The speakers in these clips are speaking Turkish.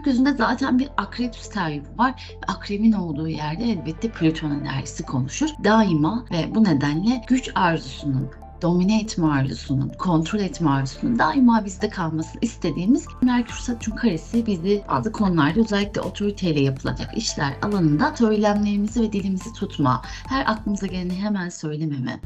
Gökyüzünde zaten bir akrep sterliği var. Akrebin olduğu yerde elbette Plüton enerjisi konuşur. Daima ve bu nedenle güç arzusunun domine etme arzusunun, kontrol etme arzusunun daima bizde kalmasını istediğimiz Merkür Satürn karesi bizi bazı konularda özellikle otoriteyle yapılacak işler alanında söylemlerimizi ve dilimizi tutma, her aklımıza geleni hemen söylememe,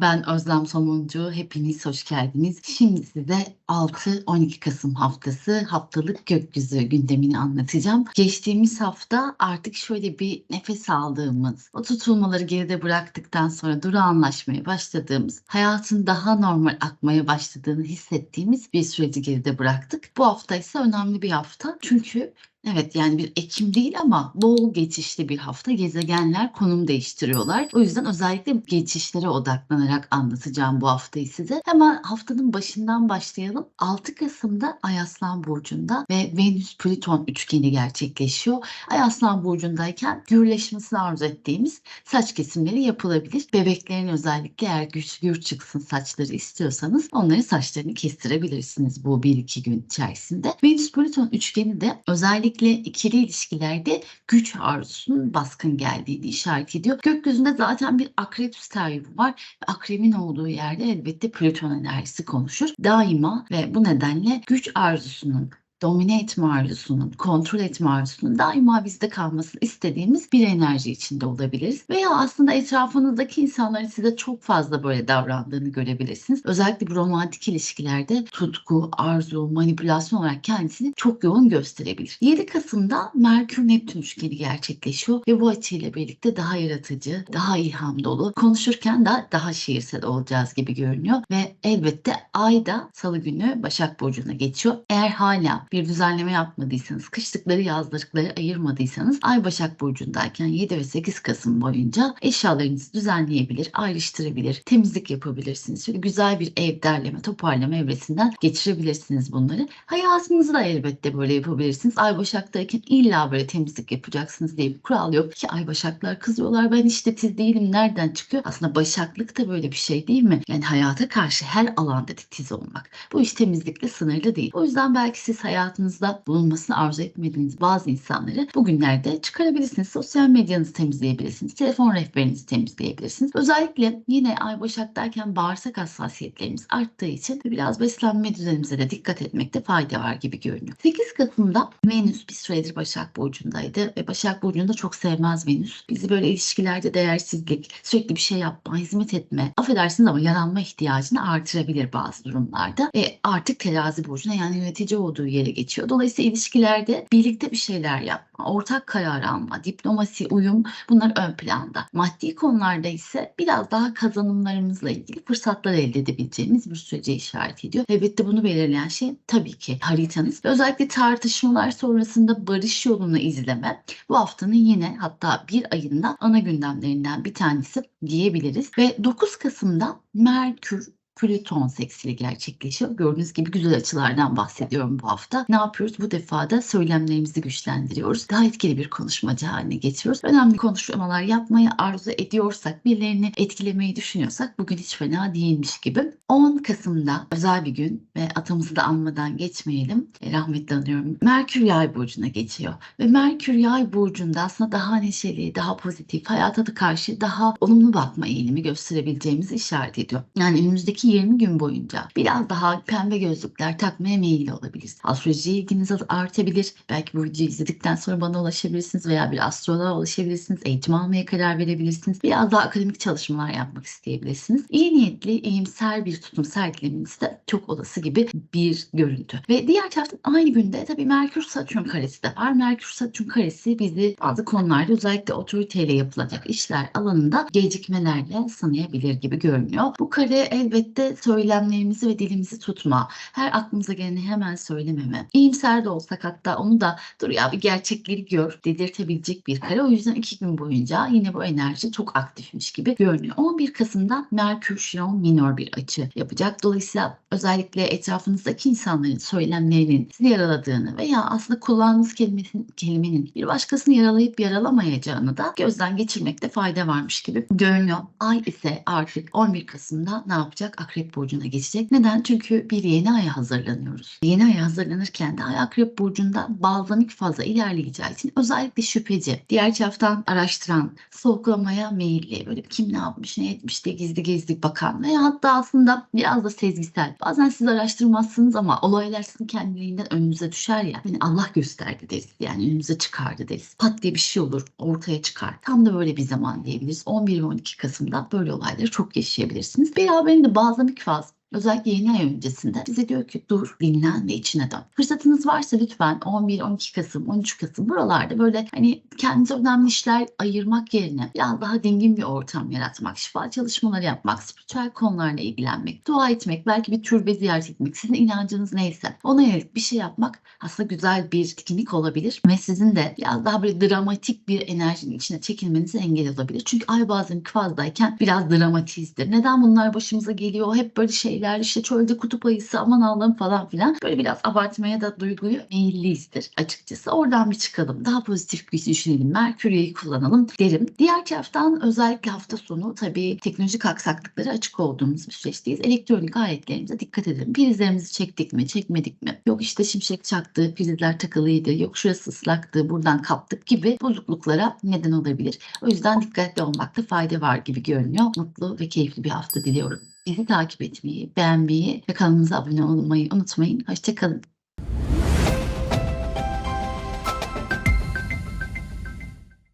Ben Özlem Somuncu. Hepiniz hoş geldiniz. Şimdi size 6-12 Kasım haftası haftalık gökyüzü gündemini anlatacağım. Geçtiğimiz hafta artık şöyle bir nefes aldığımız, o tutulmaları geride bıraktıktan sonra durağanlaşmaya başladığımız, hayatın daha normal akmaya başladığını hissettiğimiz bir süreci geride bıraktık. Bu hafta ise önemli bir hafta. Çünkü Evet yani bir Ekim değil ama bol geçişli bir hafta gezegenler konum değiştiriyorlar. O yüzden özellikle geçişlere odaklanarak anlatacağım bu haftayı size. Hemen haftanın başından başlayalım. 6 Kasım'da Ay Aslan Burcu'nda ve Venüs-Plüton üçgeni gerçekleşiyor. Ay Aslan Burcu'ndayken gürleşmesini arzu ettiğimiz saç kesimleri yapılabilir. Bebeklerin özellikle eğer güç gür çıksın saçları istiyorsanız onların saçlarını kestirebilirsiniz bu 1-2 gün içerisinde. Venüs-Plüton üçgeni de özellikle özellikle ikili ilişkilerde güç arzusunun baskın geldiğini işaret ediyor. Gökyüzünde zaten bir akrep sterliği var. Akrebin olduğu yerde elbette Plüton enerjisi konuşur. Daima ve bu nedenle güç arzusunun domine etme arzusunun, kontrol etme arzusunun daima bizde kalmasını istediğimiz bir enerji içinde olabiliriz. Veya aslında etrafınızdaki insanların size çok fazla böyle davrandığını görebilirsiniz. Özellikle bu romantik ilişkilerde tutku, arzu, manipülasyon olarak kendisini çok yoğun gösterebilir. 7 Kasım'da Merkür-Neptün üçgeni gerçekleşiyor ve bu açıyla birlikte daha yaratıcı, daha ilham dolu, konuşurken de daha şiirsel olacağız gibi görünüyor ve elbette Ay da Salı günü Başak Burcu'na geçiyor. Eğer hala bir düzenleme yapmadıysanız, kışlıkları yazlıkları ayırmadıysanız Ay Başak Burcu'ndayken 7 ve 8 Kasım boyunca eşyalarınızı düzenleyebilir, ayrıştırabilir, temizlik yapabilirsiniz. Şöyle güzel bir ev derleme, toparlama evresinden geçirebilirsiniz bunları. Hayatınızı da elbette böyle yapabilirsiniz. Ay Başak'tayken illa böyle temizlik yapacaksınız diye bir kural yok ki Ay Başaklar kızıyorlar. Ben işte titiz değilim. Nereden çıkıyor? Aslında Başaklık da böyle bir şey değil mi? Yani hayata karşı her alanda titiz olmak. Bu iş temizlikle sınırlı değil. O yüzden belki siz hayat hayatınızda bulunmasını arzu etmediğiniz bazı insanları bugünlerde çıkarabilirsiniz. Sosyal medyanızı temizleyebilirsiniz. Telefon rehberinizi temizleyebilirsiniz. Özellikle yine Ay Başak derken bağırsak hassasiyetlerimiz arttığı için biraz beslenme düzenimize de dikkat etmekte fayda var gibi görünüyor. 8 Kasım'da Venüs bir süredir Başak Burcu'ndaydı ve Başak Burcu'nda çok sevmez Venüs. Bizi böyle ilişkilerde değersizlik, sürekli bir şey yapma, hizmet etme, affedersiniz ama yaranma ihtiyacını artırabilir bazı durumlarda. Ve artık terazi burcuna yani yönetici olduğu yere geçiyor. Dolayısıyla ilişkilerde birlikte bir şeyler yapma, ortak karar alma, diplomasi, uyum bunlar ön planda. Maddi konularda ise biraz daha kazanımlarımızla ilgili fırsatlar elde edebileceğimiz bir sürece işaret ediyor. Elbette bunu belirleyen şey tabii ki haritanız. Özellikle tartışmalar sonrasında barış yolunu izleme bu haftanın yine hatta bir ayında ana gündemlerinden bir tanesi diyebiliriz. Ve 9 Kasım'da Merkür Plüton seksili gerçekleşiyor. Gördüğünüz gibi güzel açılardan bahsediyorum bu hafta. Ne yapıyoruz? Bu defa da söylemlerimizi güçlendiriyoruz. Daha etkili bir konuşmacı haline getiriyoruz. Önemli konuşmalar yapmayı arzu ediyorsak, birilerini etkilemeyi düşünüyorsak bugün hiç fena değilmiş gibi. 10 Kasım'da özel bir gün ve atamızı da anmadan geçmeyelim. E, rahmetli anıyorum. Merkür Yay burcuna geçiyor. Ve Merkür Yay burcunda aslında daha neşeli, daha pozitif, hayata da karşı daha olumlu bakma eğilimi gösterebileceğimizi işaret ediyor. Yani önümüzdeki 20 gün boyunca biraz daha pembe gözlükler takmaya meyilli olabilirsiniz. Astrolojiye ilginiz artabilir. Belki bu videoyu izledikten sonra bana ulaşabilirsiniz veya bir astroloğa ulaşabilirsiniz. Eğitim almaya karar verebilirsiniz. Biraz daha akademik çalışmalar yapmak isteyebilirsiniz. İyi niyetli, iyimser bir tutum sergilemeniz de çok olası gibi bir görüntü. Ve diğer taraftan aynı günde tabii Merkür Satürn karesi de var. Merkür Satürn karesi bizi bazı konularda özellikle otoriteyle yapılacak işler alanında gecikmelerle sınayabilir gibi görünüyor. Bu kare elbette elbette söylemlerimizi ve dilimizi tutma. Her aklımıza geleni hemen söylememe. İyimser de olsak hatta onu da dur ya bir gerçekleri gör dedirtebilecek bir kare. O yüzden iki gün boyunca yine bu enerji çok aktifmiş gibi görünüyor. 11 Kasım'da Merkür Şiron minor bir açı yapacak. Dolayısıyla özellikle etrafınızdaki insanların söylemlerinin sizi yaraladığını veya aslında kullandığınız kelimenin, kelimenin bir başkasını yaralayıp yaralamayacağını da gözden geçirmekte fayda varmış gibi görünüyor. Ay ise artık 11 Kasım'da ne yapacak? Akrep Burcu'na geçecek. Neden? Çünkü bir yeni aya hazırlanıyoruz. Yeni aya hazırlanırken de Ay Akrep Burcu'nda balzanik fazla ilerleyeceği için özellikle şüpheci, diğer taraftan araştıran, sorgulamaya meyilli, böyle kim ne yapmış, ne etmiş diye gizli gizli bakan veya hatta aslında biraz da sezgisel. Bazen siz araştırmazsınız ama olaylar sizin kendiliğinden önünüze düşer ya. Yani Allah gösterdi deriz. Yani önümüze çıkardı deriz. Pat diye bir şey olur, ortaya çıkar. Tam da böyle bir zaman diyebiliriz. 11 ve 12 Kasım'da böyle olayları çok yaşayabilirsiniz. Beraberinde Nós, o que? Özellikle yeni ay öncesinde bize diyor ki dur, dinlen ve içine dön. Fırsatınız varsa lütfen 11, 12 Kasım, 13 Kasım buralarda böyle hani kendinize önemli işler ayırmak yerine biraz daha dingin bir ortam yaratmak, şifa çalışmaları yapmak, spiritüel konularla ilgilenmek, dua etmek, belki bir türbe ziyaret etmek, sizin inancınız neyse ona yönelik bir şey yapmak aslında güzel bir etkinlik olabilir ve sizin de biraz daha böyle dramatik bir enerjinin içine çekilmenize engel olabilir. Çünkü ay bazen fazdayken biraz dramatizdir. Neden bunlar başımıza geliyor? Hep böyle şeyler işte çölde kutup ayısı aman Allah'ım falan filan. Böyle biraz abartmaya da duyguyu meyilliyizdir açıkçası. Oradan bir çıkalım. Daha pozitif bir düşünelim. Merkür'ü kullanalım derim. Diğer taraftan özellikle hafta sonu tabii teknolojik aksaklıklara açık olduğumuz bir süreçteyiz. Elektronik aletlerimize dikkat edelim. Prizlerimizi çektik mi, çekmedik mi? Yok işte şimşek çaktı, prizler takılıydı, yok şurası ıslaktı, buradan kaptık gibi bozukluklara neden olabilir. O yüzden dikkatli olmakta fayda var gibi görünüyor. Mutlu ve keyifli bir hafta diliyorum. Bizi takip etmeyi, beğenmeyi ve kanalımıza abone olmayı unutmayın. Hoşçakalın.